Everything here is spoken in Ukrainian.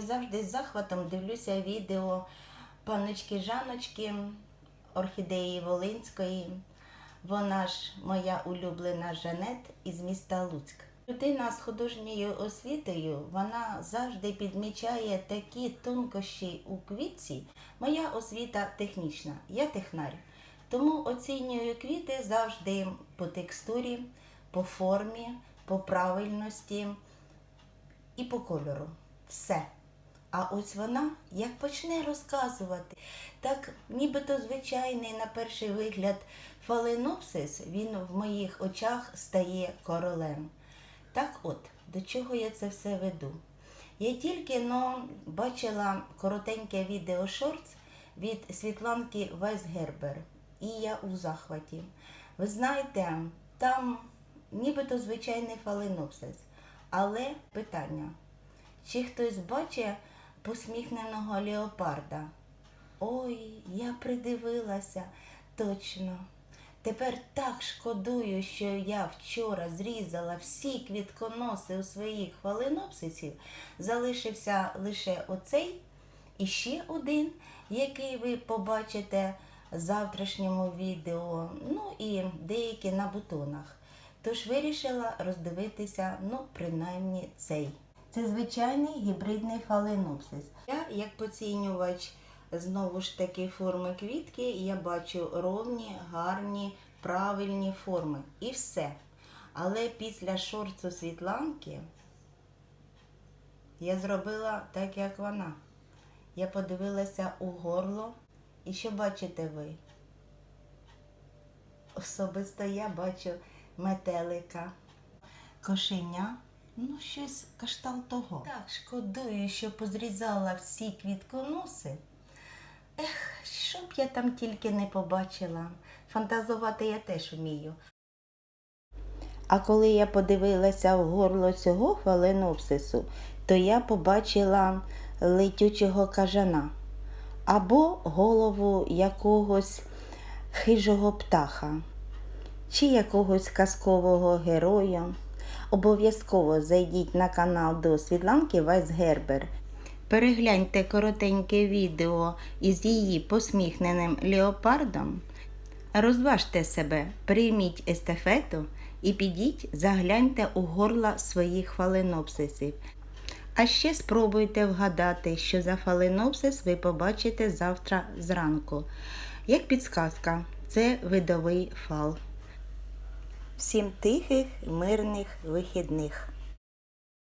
завжди з захватом дивлюся відео паночки Жаночки, орхідеї Волинської. Вона ж моя улюблена Жанет із міста Луцьк. Людина з художньою освітою вона завжди підмічає такі тонкощі у квітці. Моя освіта технічна, я технар. Тому оцінюю квіти завжди по текстурі, по формі, по правильності і по кольору. Все. А ось вона як почне розказувати, так нібито звичайний на перший вигляд фаленопсис, він в моїх очах стає королем. Так от, до чого я це все веду? Я тільки но бачила коротеньке відео шортс від Світланки Вайсгербер, і я у захваті. Ви знаєте, там нібито звичайний фаленопсис. Але питання, чи хтось бачить посміхненого леопарда? Ой, я придивилася, точно. Тепер так шкодую, що я вчора зрізала всі квітконоси у своїх фаленопсисів. Залишився лише оцей і ще один, який ви побачите в завтрашньому відео, ну і деякі на бутонах. Тож вирішила роздивитися, ну, принаймні цей. Це звичайний гібридний фаленопсис. Я, як поцінювач знову ж таки форми квітки, я бачу ровні, гарні, правильні форми. І все. Але після шорцу Світланки я зробила так, як вона. Я подивилася у горло. І що бачите ви? Особисто я бачу метелика, кошеня, ну щось каштал того. Так, шкодую, що позрізала всі квітконоси. Ех, що б я там тільки не побачила. Фантазувати я теж вмію. А коли я подивилася в горло цього фаленопсису, то я побачила летючого кажана або голову якогось хижого птаха чи якогось казкового героя. Обов'язково зайдіть на канал до Світланки Вайсгербер. Перегляньте коротеньке відео із її посміхненим леопардом. Розважте себе, прийміть естафету і підіть, загляньте у горла своїх фаленопсисів. А ще спробуйте вгадати, що за фаленопсис ви побачите завтра зранку. Як підсказка, це видовий фал. Всім тихих, мирних вихідних.